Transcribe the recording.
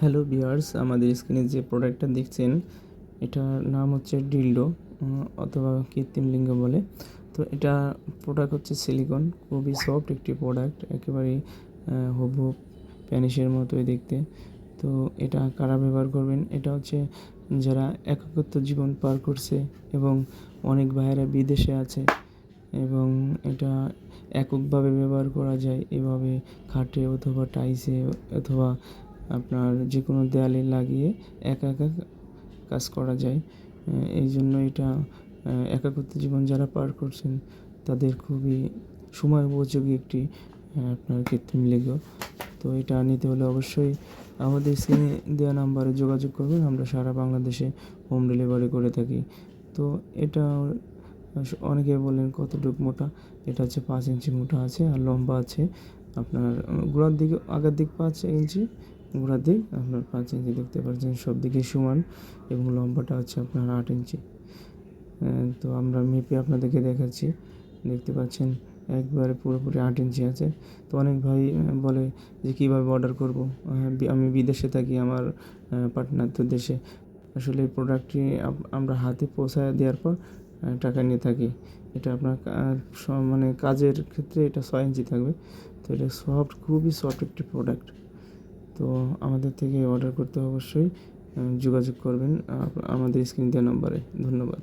Hello বিয়ার্স আমাদের স্ক্রিনে যে প্রোডাক্টটা দেখছেন, এটার নাম হচ্ছে ডিলডো অথবা কৃত্রিম লিঙ্গ বলে। তো এটা প্রোডাক্ট হচ্ছে সিলিকন খুবই সফট একটি প্রোডাক্ট একেবারেই হবু প্যানিসের মতোই দেখতে। তো এটা কারা ব্যবহার করবেন? এটা হচ্ছে যারা একাকত্ব জীবন পার করছে এবং অনেক ভাইয়েরা বিদেশে আছে এবং এটা এককভাবে ব্যবহার করা যায়। এভাবে খাটে অথবা টাইসে অথবা আপনার যে কোনো দেয়ালে লাগিয়ে একা একা কাজ করা যায়। এই জন্য এটা একাকত্ব জীবন যারা পার করছেন, তাদের খুবই সময় উপযোগী একটি আপনার কৃত্রিম লিঙ্গ তো এটা নিতে হলে অবশ্যই আমাদের স্ক্রিনে দেওয়া নাম্বারে যোগাযোগ করবেন। আমরা সারা বাংলাদেশে হোম ডেলিভারি করে থাকি। তো এটা অনেকে বলেন কতটুকু মোটা? এটা হচ্ছে পাঁচ ইঞ্চি মোটা আছে আর লম্বা আছে। আপনার গোড়ার দিকে, আগের দিক পাঁচ ইঞ্চি গোড়ার দিক আপনার পাঁচ ইঞ্চি দেখতে পাচ্ছেন, সব দিকে সমান এবং লম্বাটা হচ্ছে আপনার আট ইঞ্চি। তো আমরা মেপে আপনাদেরকে দেখাচ্ছি। দেখতে পাচ্ছেন, একবারে পুরোপুরি আট ইঞ্চি আছে। তো অনেক ভাই বলে যে কীভাবে অর্ডার করব? আমি বিদেশে থাকি, আমার পার্টনার তো দেশে। আসলে এই প্রোডাক্টটি আমরা হাতে পৌঁছায় দেওয়ার পর টাকা নিয়ে থাকি। এটা আপনার মানে কাজের ক্ষেত্রে এটা ছয় ইঞ্চি থাকবে। তো এটা সফট খুবই সফট একটি প্রোডাক্ট তো আমাদের থেকে অর্ডার করতে অবশ্যই যোগাযোগ করবেন আমাদের স্ক্রিন দেওয়া নম্বরে। ধন্যবাদ।